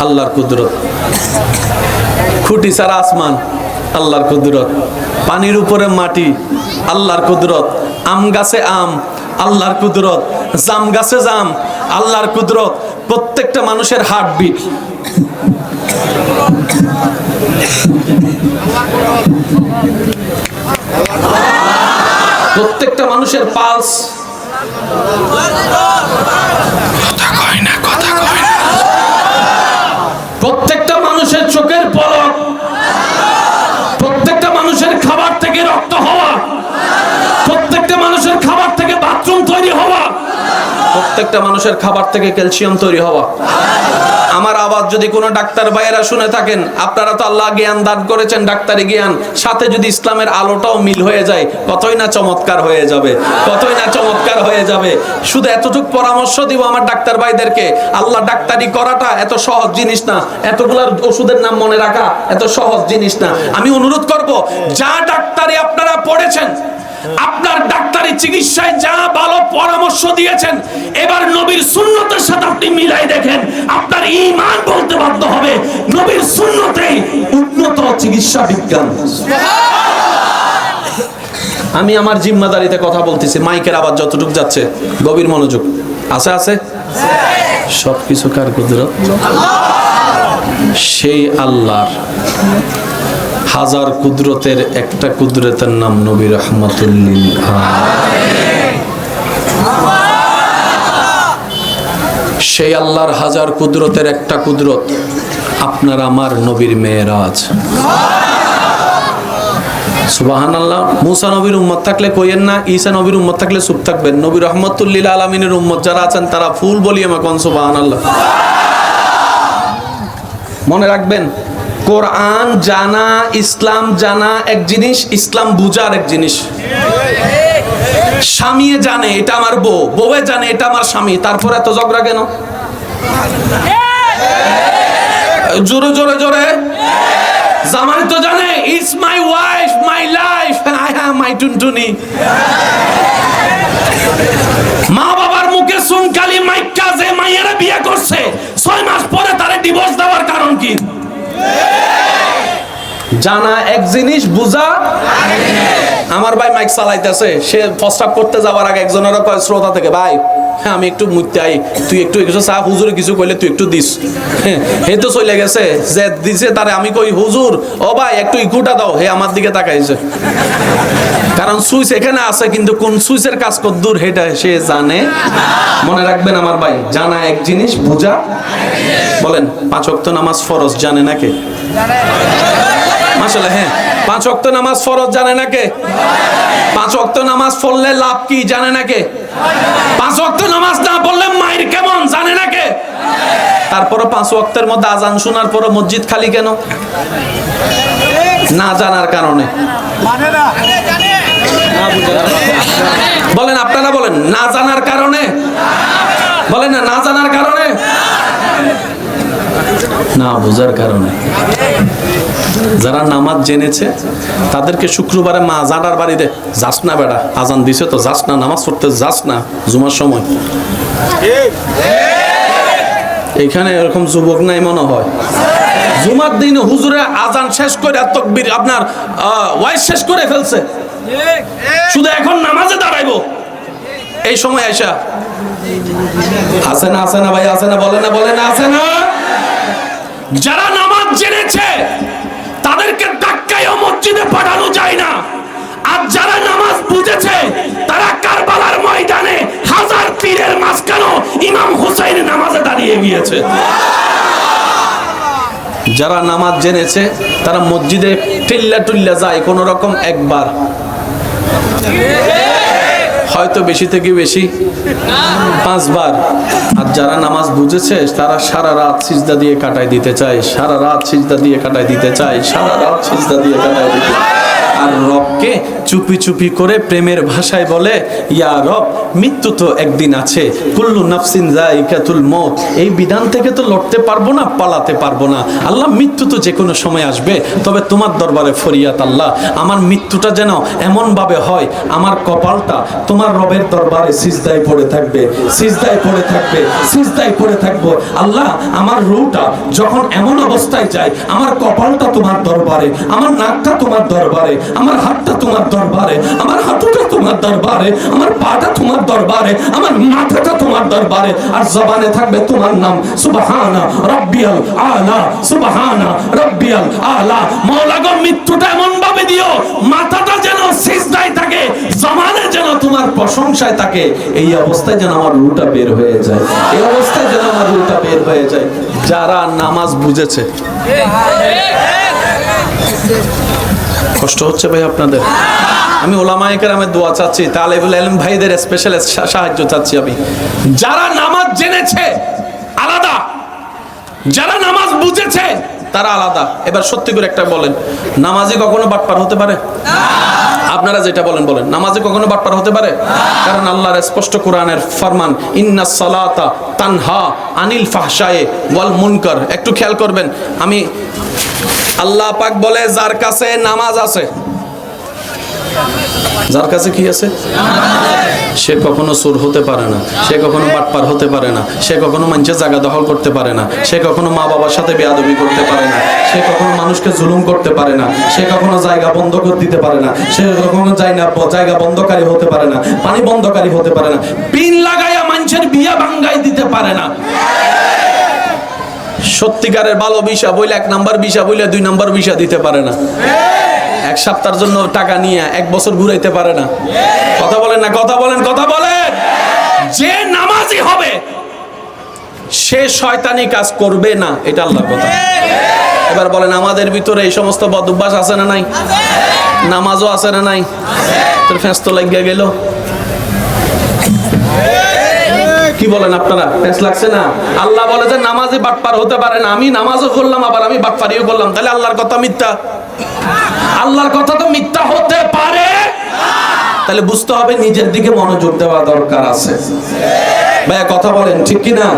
আল্লাহর কুদরত। খুঁটি ছাড়া আসমান, আল্লাহর কুদরত। পানির উপরে মাটি, আল্লাহর কুদরত। আম গাছে আম, আল্লাহর কুদরত। জাম গাছে জাম, আল্লাহর কুদরত। প্রত্যেকটা মানুষের হার্ট হার্টবিট। প্রত্যেকটা মানুষের পালস থেকে রক্ত হওয়া। প্রত্যেকটা মানুষের খাবার থেকে বাথরুম তৈরি হওয়া। প্রত্যেকটা মানুষের খাবার থেকে ক্যালসিয়াম তৈরি হওয়া। আমার আওয়াজ যদি কোনো ডাক্তার ভাইয়েরা শুনে থাকেন, আপনারা তো আল্লাহ জ্ঞান দান করেছেন, ডাক্তারি জ্ঞান। সাথে যদি ইসলামের আলোটাও মিল হয়ে যায়, কতই না চমৎকার হয়ে যাবে, কতই না চমৎকার হয়ে যাবে। শুধু এতটুক পরামর্শ দিব আমার ডাক্তার ভাইদেরকে, আল্লাহ ডাক্তারি করাটা এত সহজ জিনিস না এতগুলার ওষুধের নাম মনে রাখা এত সহজ জিনিস না। আমি অনুরোধ করব, যা ডাক্তারি আপনারা পড়েছেন, আপনার ডাক্তারি চিকিৎসায় যা পরামর্শ দিয়েছেন। এবার নবীর সুন্নতের সাথে আপনি মিলাই দেখেন, আপনার ঈমান বলতে বাধ্য হবে। নবীর সুন্নতেই উন্নত চিকিৎসা বিজ্ঞান। আমি আমার জিম্মাদারিতে কথা বলতেছি, মাইকের আবার যতটুক যাচ্ছে, গভীর মনোযোগ। আছে আছে? সব কিছু কার কুদরত? সেই আল্লাহর হাজার কুদরতের একটা কুদরতের নাম নবী রহমতুল্লিল সেই আল্লাহর হাজার কুদরতের একটা কুদরত, আপনার আমার নবীর মেয়েরাজ সুবাহান আল্লাহ মুসা নবীর উম্মত থাকলে কইেন না, ঈসা নবীর উম্মত থাকলে চুপ থাকবেন। নবী রহমতুল্লিল আলমিনের উম্মত যারা আছেন, তারা ফুল বলি আমাকে সুবাহান আল্লাহ মনে রাখবেন, কোরআন জানা, ইসলাম জানা, এক জিনিস, ইসলাম বুঝার এক জিনিস। স্বামী জানে এটা আমার বউ বউয়ে জানে এটা আমার স্বামী, তারপর এত ঝগড়া কেন? জোরে জোরে জোরে। জামাই তো জানে it's my wife my life I have my Tuntuni. মা বাবার মুখে সুনকালি মাইকা যে মাইয়েরা বিয়ে করছে, ছয় মাস পরে তারে ডিভোর্স দেওয়ার কারণ কি? জানা এক জিনিস, বুঝা। আমার ভাই মাইক চালাইতেছে। সে প্রস্তাব করতে যাওয়ার আগে একজনের কয় শ্রোতা থেকে, ভাই হ্যাঁ আমি একটু মুইতে আই। তুই একটু কিছু চা, হুজুরে কিছু কইলে তুই একটু দিস। হ্যাঁ হে তো চলে গেছে। যে দিছে তারে আমি কই, হুজুর, ও ভাই, একটু ইকুটা দাও। হে আমার দিকে তাকাইছে। কারণ সুইচ এখানে আছে, কিন্তু কোন সুইচের কাজ কত দূর হেটা সে জানে। মনে রাখবেন আমার ভাই, জানা এক জিনিস, বুঝা। বলেন, পাঁচ ওয়াক্ত নামাজ ফরজ, জানে নাকি? মাশাআল্লাহ হ্যাঁ। পাঁচ ওয়াক্ত নামাজ ফরজ জানে না কে? পাঁচ ওয়াক্ত নামাজ পড়লে লাভ কি জানে না কে? পাঁচ ওয়াক্ত নামাজ না পড়লে মায়ের কেমন জানে না কে? তারপরে পাঁচ ওয়াক্তের মধ্যে আজান শোনার পরে মসজিদ খালি কেন? না জানার কারণে। বলেন, আপনারা বলেন, না জানার কারণে? বলেন না না জানার কারণে? না বোঝার কারণে। যারা নামাজ জেনেছে, তাদেরকে শুক্রবারে মা জানার বাড়িতে, যাস না বেড়া, আজান দিছে তো, যাস না, নামাজ পড়তে যাস না, জুমার সময়। এখানে এরকম যুবক নাই মনে হয়। জুমার দিন হুজুরে আজান শেষ করে তকবির আপনার ওয়াইস শেষ করে ফেলছে। শুধু এখন নামাজে দাঁড়াইবো। এই সময় আইসা, আছে না আছে না ভাই, আছে না, বলে না বলে না, আছে না? যারা নামাজ জেনেছে তাদেরকে ধাক্কায় মসজিদে পাঠানো যায় না। আর যারা নামাজ বুঝেছে, তারা কারবালার ময়দানে হাজার পীরের মাঝখানো ইমাম হুসাইন নামাজে দাঁড়িয়ে গিয়েছে। যারা নামাজ জেনেছে, তারা মসজিদে টিল্লা টুল্লা যায় কোনো রকম একবার। হয়তো বেশি থেকে বেশি পাঁচবার। আর যারা নামাজ বুঝেছে, তারা সারা রাত সিজদা দিয়ে কাটাই দিতে চায়, সারা রাত সিজদা দিয়ে কাটাই দিতে চায়, সারা রাত সিজদা দিয়ে কাটাই দিতে আর রবকে চুপি চুপি করে প্রেমের ভাষায় বলে, ইয়া রব মৃত্যু তো একদিন আছে। কুল্লু নাফসিন জাইকাতুল মউত এই বিধান থেকে তো লড়তে পারব না, পালাতে পারব না। আল্লাহ মৃত্যু তো যে কোনো সময় আসবে, তবে তোমার দরবারে ফরিয়াত আল্লাহ। আমার মৃত্যুটা যেন এমন ভাবে হয়, আমার কপালটা তোমার রবের দরবারে সিজদায় পড়ে থাকবে, সিজদায় পড়ে থাকবে, সিজদায় পড়ে থাকব। আল্লাহ, আমার রুটা যখন এমন অবস্থায় যায়, আমার কপালটা তোমার দরবারে, আমার নাকটা তোমার দরবারে, আমার হাতটা তোমার দরবারে, আমার হাঁটুটা তোমার দরবারে, আমার পাটা তোমার দরবারে, আমার মাথাটা তোমার দরবারে, আর জবানে থাকবে তোমার নাম, সুবহানা রব্বিয়াল আলা, সুবহানা রব্বিয়াল আলা। মৌলা গো, মৃত্যুটা এমন ভাবে দিও, মাথাটা যেন সিজদায় থাকে জমানে যেন তোমার প্রশংসায় থাকে, এই অবস্থায় যেন আমার রুটা বের হয়ে যায়, এই অবস্থায় যেন আমার রুটা বের হয়ে যায়। যারা নামাজ বুঝেছে, কষ্ট হচ্ছে ভাই আপনাদের? আমি ওলামায়কের আমি দোয়া চাচ্ছি, তালেবুল আলম ভাইদের স্পেশাল সাহায্য চাচ্ছি আমি। যারা নামাজ জেনেছে, আলাদা। যারা নামাজ বুঝেছে, তারা আলাদা। এবার সত্যি করে একটা বলেন, নামাজি কখনো বাটপার হতে পারে? আপনারা যেটা বলেন বলেন। নামাজে কখনো বাটপার হতে পারে? কারণ আল্লাহর স্পষ্ট কোরআনের ফরমান, ইন্না সালাতা তানহা আনিল ফাহশায়ে ওয়াল মুনকার। একটু খেয়াল করবেন, আমি আল্লাহ পাক বলে, যার কাছে নামাজ আছে যার কাছে কি আছে? সে কখনো চোর হতে পারে না, সে কখনো বাটপার হতে পারে না, সে কখনো মানুষের জায়গা দখল করতে পারে না, সে কখনো মা বাবার সাথে বেয়াদবি করতে পারে না, সে কখনো মানুষকে জুলুম করতে পারে না, সে কখনো জায়গা বন্ধ করে দিতে পারে না, সে কখনো না, জায়গা বন্ধকারী হতে পারে না, পানি বন্ধকারী হতে পারে না, পিন লাগাইয়া মানুষের বিয়া ভাঙ্গাই দিতে পারে না। সত্যিকারের ভালো বিষা বইলে এক নাম্বার বিষা বইলে দুই নাম্বার বিষা দিতে পারে না। এক সপ্তাহের জন্য টাকা নিয়ে এক বছর ঘুরাইতে পারে না। কথা বলেন না, কথা বলেন কথা বলেন। যে নামাজি হবে, সে শয়তানি কাজ করবে না, এটা আল্লাহর কথা। এবার বলেন, আমাদের ভিতরে এই সমস্ত বদভ্যাস আছে না নাই? নামাজও আছে না নাই? তোর ফ্যাঁস তো লাগিয়ে গেল। কি বলেন আপনারা? ফ্যাঁস লাগছে না? আল্লাহ বলে যে, নামাজে বাটপার হতে পারে না। আমি নামাজও করলাম, আবার আমি বাটপারিও করলাম। তাহলে আল্লাহর কথা মিথ্যা। আল্লাহর কথা তো মিথ্যা হতে পারে। তাহলে বুঝতে হবে নিজের দিকে মনোযোগ দেওয়া দরকার আছে। ভাইয়া, কথা বলেন, ঠিক কি না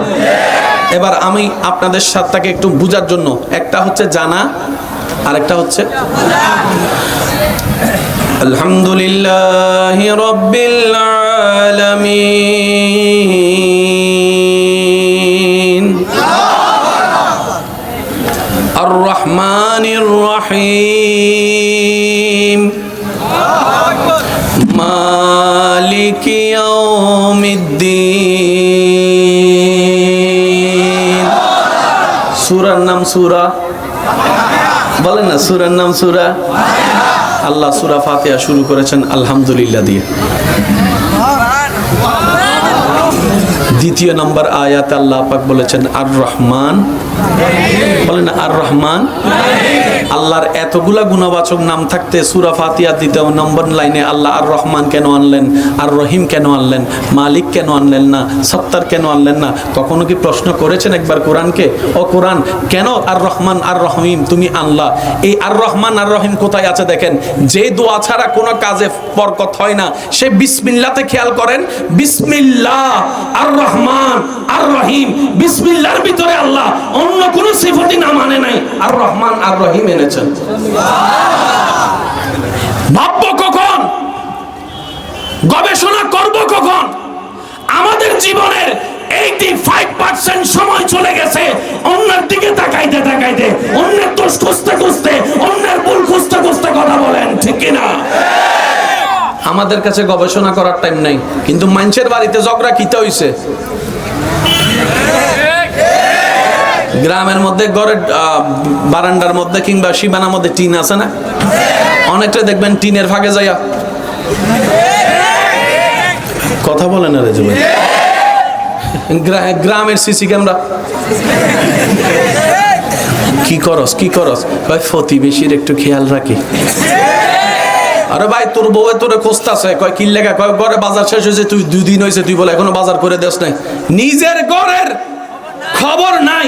এবার আমি আপনাদের সাথটাকে একটু বুঝার জন্য, একটা হচ্ছে জানা, আরেকটা হচ্ছে আলহামদুলিল্লাহ রব্বিল আলামিন। রহিম। مالك يوم الدين সূরার নাম সূরা বলেন না সূরার নাম সূরা আল্লাহ সূরা ফাতিহা শুরু করেছেন আলহামদুলিল্লাহ দিয়ে দ্বিতীয় নম্বর আয়াত আল্লাহ পাক বলেছেন আর রহমান বলেন আর রহমান আল্লাহর এতগুলা গুণবাচক নাম থাকতে সুরা ফাতিয়া দ্বিতীয় নম্বর লাইনে আল্লাহ আর রহমান কেন আনলেন? আর রহিম কেন আনলেন? মালিক কেন আনলেন না? সত্তার কেন আনলেন না? কখনো কি প্রশ্ন করেছেন একবার কোরআনকে? ও কোরআন, কেন আর রহমান আর রহিম তুমি আনলা? এই আর রহমান আর রহিম কোথায় আছে দেখেন? যে দোয়া ছাড়া কোনো কাজে বরকত হয় না। সে বিসমিল্লাতে খেয়াল করেন, বিসমিল্লাহ আর রহমান আর রহিম, বিসমিল্লার ভিতরে আল্লাহ অন্য কোনো সিফতি না মানে নাই, আর রহমান আর রহিম এনেছেন ভাববো কখন? গবেষণা করব কখন? আমাদের জীবনের এইটি ফাইভ পার্সেন্ট সময় চলে গেছে অন্যের দিকে তাকাইতে তাকাইতে। অন্যের দোষ খুঁজতে খুঁজতে, অন্যের ভুল খুঁজতে খুঁজতে কথা বলেন, ঠিক কিনা আমাদের কাছে গবেষণা করার টাইম নাই, কিন্তু মানুষের বাড়িতে ঝগড়া কিতে হইছে? গ্রামের মধ্যে, ঘরের বারান্দার মধ্যে কিংবা সীমানার মধ্যে টিন আছে না? অনেকটা দেখবেন টিনের ফাঁকে যাইয়া। কথা বলে না রে গ্রা- গ্রামের সিসি ক্যামেরা। কি করস কি করস? ভাই, প্রতিবেশীর একটু খেয়াল রাখি। আরে ভাই, তোর বউয়ে তোরে খুঁজতাছে। কয় কি? লেখা কয়, ঘরে বাজার শেষ হয়েছে, তুই দুদিন হয়েছে, তুই বলে এখনও বাজার করে দেস নাই। নিজের ঘরের খবর নাই।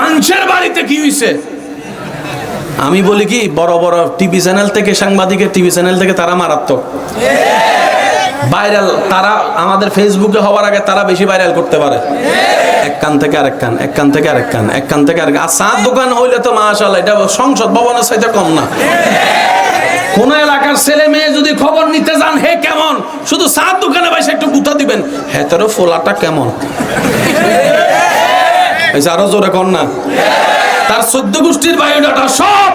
মানুষের বাড়িতে কি হইছে? আমি বলি কি, বড় বড় টিভি চ্যানেল থেকে সাংবাদিকের টিভি চ্যানেল থেকে তারা মারাত্মক। ভাইরাল, তারা আমাদের ফেসবুকে হওয়ার আগে তারা বেশি ভাইরাল করতে পারে। এক কান থেকে আরেক কান, এক কান থেকে আরেক কান, এক কান থেকে আরেক আর চার দোকান হইলে তো মাশাআল্লাহ, এটা সংসদ ভবনের সাথে কম না। কোন এলাকার ছেলে মেয়ে যদি খবর নিতে যান, হে কেমন? শুধু চার দোকানে বসে একটু গুতা দিবেন। তোর ফোলাটা কেমন? আরও জোরে কর না। তার চোদ্দ গোষ্ঠীর বায়োডাটা সব।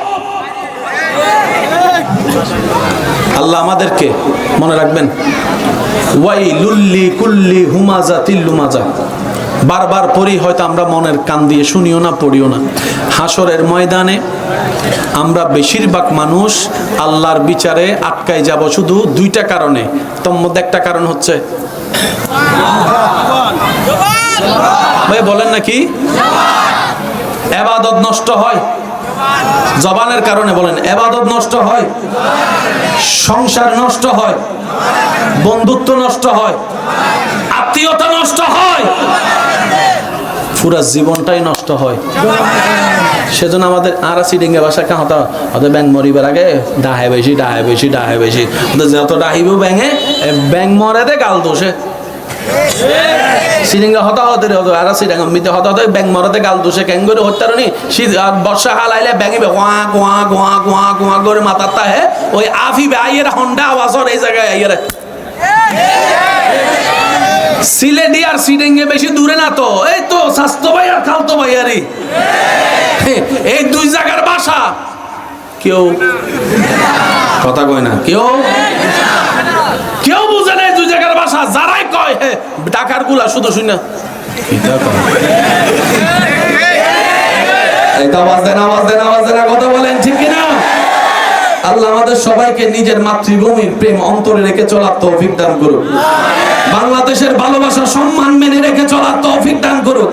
আল্লাহ আমাদেরকে মনে রাখবেন ওয়াই লুল্লি কুল্লি হুমাজা তিল্লুমাজা বারবার পড়ি, হয়তো আমরা মনের কান দিয়ে শুনিও না, পড়িও না। হাসরের ময়দানে আমরা বেশিরভাগ মানুষ আল্লাহর বিচারে আটকাই যাব শুধু দুইটা কারণে। তোর মধ্যে একটা কারণ হচ্ছে ভাই বলেন নাকি? এবাদত নষ্ট হয়। জবানের কারণে বলেন, এবাদত নষ্ট হয়। সংসার নষ্ট হয়। বন্ধুত্ব নষ্ট হয়। আত্মীয়তা নষ্ট হয়। পুরা জীবনটাই নষ্ট হয়। সেজন্য আমাদের আর সিডিংয়ে বাসা কা হতো? হয়তো ব্যাং মরিবার আগে ডাহে বেশি ডাহে বেশি ডাহে বেশি। যত ডাহিব ব্যাঙে ব্যাং মরে দে গাল দোষে সিরিঙ্গা হতা হতে রে হতো আর সিরিঙ্গা মিতে হতা ব্যাং মরতে গাল দোষে ক্যাং করে বর্ষা হাল আইলে ব্যাঙিবে গোয়া গোয়া গোয়া গোয়া গোয়া করে মাথার তাহে ওই আইয়ের হন্ডা আওয়াজর এই জায়গায় আইয়ের। সিলেটি আর সিডেঙ্গে বেশি দূরে না তো, এই তো স্বাস্থ্য ভাই আর খালতো ভাই আরই। এই দুই জায়গার বাসা। কেউ কথা কয় না, কেউ বাসা যারাই কয়, হে, ডাকারগুলা শুধু শুনে আল্লাহ আমাদের সবাইকে নিজের মাতৃভূমির প্রেম অন্তরে রেখে দান করুন বাংলাদেশের ভালোবাসা সম্মান মেনে রেখে চলার তৌফিক দান করুক।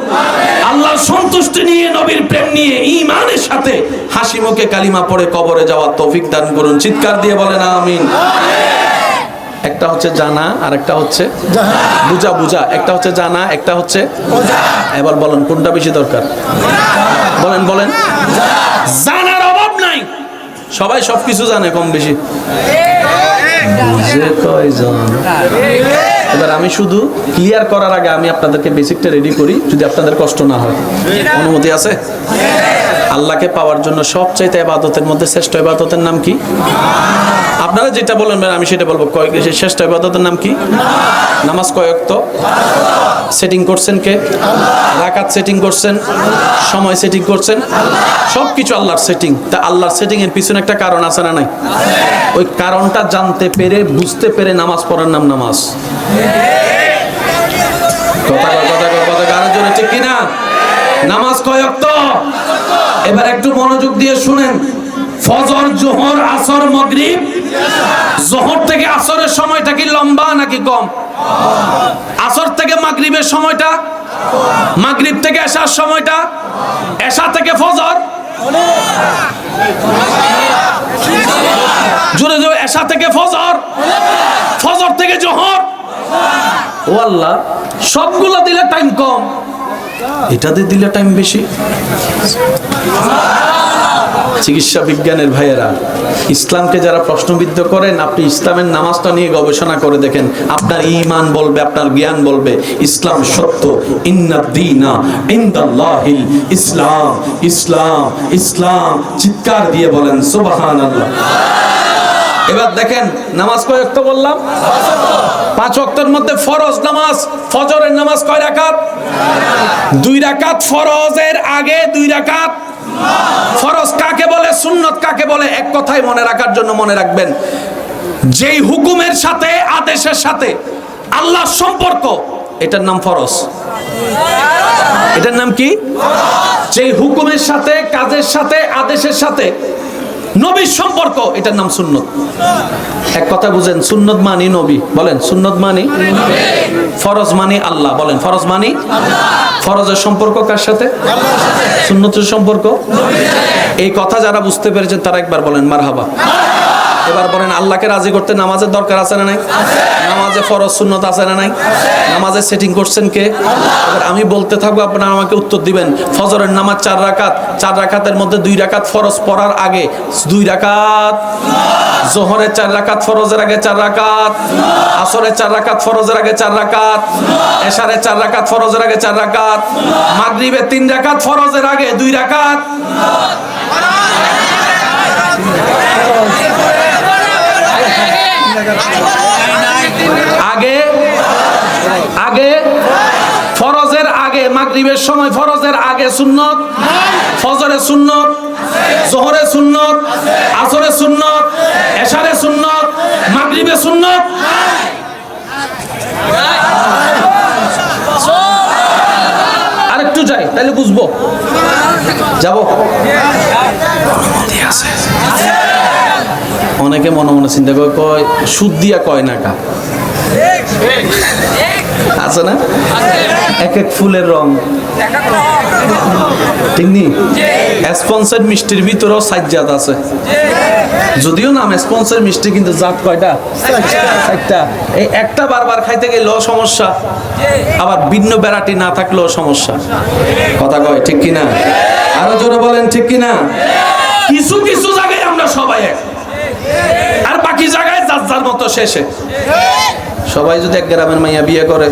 আল্লাহ সন্তুষ্টি নিয়ে, নবীর প্রেম নিয়ে ইমানের সাথে হাসি মুখে কালিমা পড়ে কবরে যাওয়ার তৌফিক দান করুন। চিৎকার দিয়ে বলেন, আমিন। একটা হচ্ছে জানা আর একটা হচ্ছে বুঝা বুঝা। একটা হচ্ছে জানা একটা হচ্ছে এবার বলেন কোনটা বেশি দরকার? বলেন বলেন। জানার অভাব নাই। সবাই সবকিছু জানে কম বেশি। এবার আমি শুধু ক্লিয়ার করার আগে আমি আপনাদেরকে বেসিকটা রেডি করি যদি আপনাদের কষ্ট না হয়। অনুমতি আছে? আল্লাহকে পাওয়ার জন্য সবচাইতে এবাদতের মধ্যে শ্রেষ্ঠ ইবাদতের নাম কি? আপনারা যেটা বলেন আমি সেটা বলব। কয়েক শ্রেষ্ঠ ইবাদতের নাম কি? নামাজ কয়েক তো সেটিং করছেন কে? রাকাত সেটিং করছেন? সময় সেটিং করছেন? সব কিছু আল্লাহর সেটিং। তা আল্লাহর সেটিং এর পিছনে একটা কারণ আছে না নাই? ওই কারণটা জানতে পেরে বুঝতে পেরে নামাজ পড়ার নাম নামাজ। কথা কথা কথা কয়, আরও জোরে ঠিক কিনা? নামাজ কয়ক তো এবার একটু মনোযোগ দিয়ে শুনেন। ফজর, জোহর, আসর, মগরিব। জোহর থেকে আসরের সময়টা কি লম্বা নাকি কম? আসর থেকে মাগরিবের সময়টা? মাগরিব থেকে এশার সময়টা? এশা থেকে ফজর? জোরে জোরে, এশা থেকে ফজর? ফজর থেকে জোহর? ও আল্লাহ, সবগুলো দিলে টাইম কম। এটাতে দিলে টাইম বেশি? চিকিৎসা বিজ্ঞানের ভাইয়েরা, ইসলামকে যারা প্রশ্নবিদ্ধ করেন, আপনি ইসলামের নামাজটা নিয়ে গবেষণা করে দেখেন, আপনার ইমান বলবে, আপনার জ্ঞান বলবে, ইসলাম সত্য ইসলাম ইসলাম ইসলাম, চিৎকার দিয়ে বলেন, সুবহানাল্লাহ। এবার দেখেন, নামাজ কয় ওয়াক্ত বললাম? পাঁচ ওয়াক্তের মধ্যে ফরজ নামাজ, ফজরের নামাজ কয় রাকাত? দুই রাকাত ফরজের আগে, দুই রাকাত ফরজ কাকে বলে, সুন্নত কাকে বলে? এক কথাই মনে রাখার জন্য মনে রাখবেন, যেই হুকুমের সাথে, আদেশের সাথে আল্লাহর সম্পর্ক, এটার নাম ফরজ। এটার নাম কি? যেই হুকুমের সাথে, কাজের সাথে, আদেশের সাথে নবীর সম্পর্ক, এটার নাম সুন্নত। এক কথা বুঝেন, সুন্নত মানি নবী, বলেন, সুন্নত মানি? ফরজ মানি আল্লাহ, বলেন, ফরজ মানি? ফরজের সম্পর্ক কার সাথে? সুন্নতের সম্পর্ক? এই কথা যারা বুঝতে পেরেছেন, তারা একবার বলেন, মারহাবা। এবার বলেন, আল্লাহকে রাজি করতে নামাজের দরকার আছে না নাই? নামাজ ফরজ, সুন্নত আছে না নাই? নামাজে সেটিং করছেন কে? এবার আমি বলতে থাকব, আপনারা আমাকে উত্তর দিবেন। ফজরের নামাজ চার রাকাত, চার রাকাতের মধ্যে দুই রাকাত ফরজ পড়ার আগে, দুই রাকাত। জোহরের চার রাকাত ফরজের আগে চার রাকাত। আসরের চার রাকাত ফরজের আগে চার রাকাত। এশারের চার রাকাত ফরজের আগে চার রাকাত। মাগরিবের তিন রাকাত ফরজের আগে দুই রাকাত। আগে আগে, ফরজের আগে, মাগরিবের সময় ফরজের আগে সুন্নত, ফজরের সুন্নত, জোহরের সুন্নত, আসরের সুন্নত, এশারের সুন্নত, মাগরিবের সুন্নত। যাই তাহলে বুঝব। যাব। অনেকে মনে মনে চিন্তা করে, কয়, সুদ দিয়া কয় না কা? আছে না? এক এক ফুলের রং। ঠিক নি? মিষ্টির ভিতরেও সাজ্জাদ আছে। যদিও নাম স্পন্সর মিষ্টি, কিন্তু জাত কয়টা? একটা এই একটা বারবার খাইতে গেলেও সমস্যা। আবার ভিন্ন বেড়াটি না থাকলেও সমস্যা। কথা কয়, ঠিক কিনা? আরও জোরে বলেন, ঠিক কিনা কিছু কিছু জায়গায় আমরা সবাই এক আর বাকি যার মতো শেষে। সবাই যদি এক গ্রামের মাইয়া বিয়ে করে।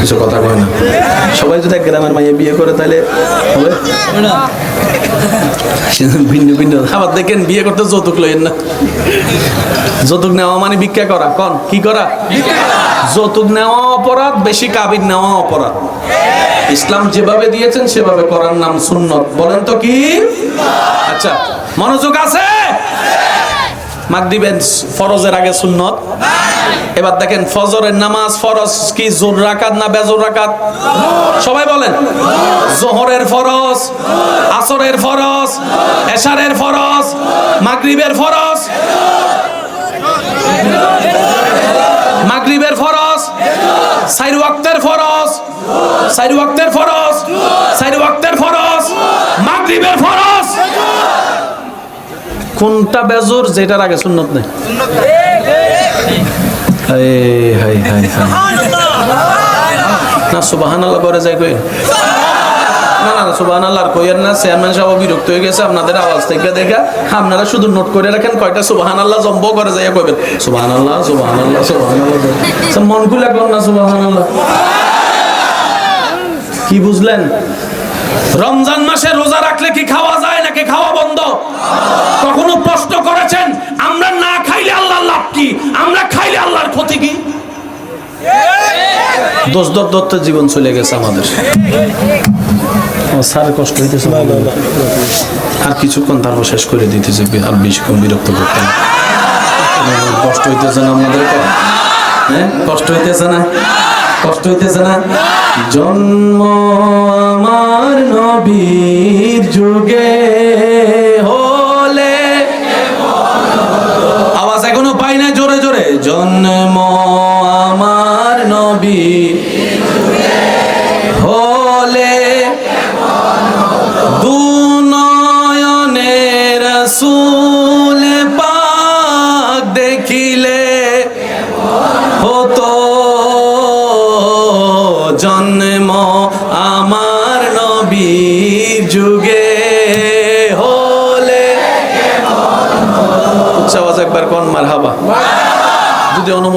কিছু কথা কয় না। সবাই যদি এক গ্রামের মাইয়া বিয়ে করে তাহলে ভিন্ন ভিন্ন। আবার দেখেন বিয়ে করতে যৌতুক লইেন না। যৌতুক নেওয়া মানে ভিক্ষা করা। কন, কি করা? যৌতুক নেওয়া অপরাধ, বেশি কাবির নেওয়া অপরাধ। ইসলাম যেভাবে দিয়েছেন, সেভাবে করার নাম সুন্নত। বলেন তো কি? আচ্ছা মনোযোগ আছে? মাগ দিবেন ফরজের আগে সুন্নত। এবার দেখেন, ফজরের নামাজ ফরজ কি, জোর রাকাত না বেজোর রাকাত? সবাই বলেন, জোহরের ফরজ, আসরের ফরজ, এশারের ফরজ, মাগরিবের ফরজ। মাগরিবের ফরজ, সাইর ওয়াক্তের ফরজ, সাইর ওয়াক্তের ফরজ, সাইর ওয়াক্তের ফরজ, মাগরিবের ফরজ। কোনটা বেজোর যেটার আগে সুন্নত নেই? না সুবাহান আল্লাহ করে যায় কই? না না আল্লাহ না বিরক্ত হয়ে গেছে, আপনাদের আওয়াজ আপনারা শুধু নোট করে কয়টা আল্লাহ করে আল্লাহ মন না সুবাহান আল্লাহ কি বুঝলেন? রমজান মাসে রোজা রাখলে কি খাওয়া যায় নাকি খাওয়া বন্ধ? কখনো প্রশ্ন করেছেন, আমরা না খাইলে আল্লাহর লাভ কি? আমরা খাইলে আল্লাহর ক্ষতি কি? দোষ দর দত্তের জীবন চলে গেছে আমাদের। স্যার কষ্ট হইতেছে আর কিছুক্ষণ তারপর শেষ করে দিতেছে, আর বেশিক্ষণ বিরক্ত করতে কষ্ট হইতেছে না আমাদের হ্যাঁ? কষ্ট হইতেছে না? কষ্ট হইতেছে না? জন্ম আমার নবীর যুগে হলে আওয়াজ এখনও পাই না জোরে জোরে। জন্ম আমার নবী হলে দুনয়নের রসুল পাক দেখিলে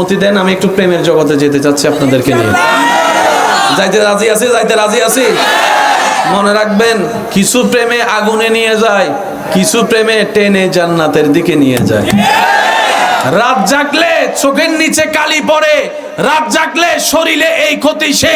অনুমতি দেন আমি একটু প্রেমের জগতে যেতে চাচ্ছি আপনাদেরকে নিয়ে। যাইতে রাজি আছি, যাইতে রাজি আছি। মনে রাখবেন, কিছু প্রেমে আগুনে নিয়ে যায়, কিছু প্রেমে টেনে জান্নাতের দিকে নিয়ে যায়। রাত জাগলে চোখের নিচে কালি পড়ে, রাত জাগলে শরীরে এই ক্ষতি সেই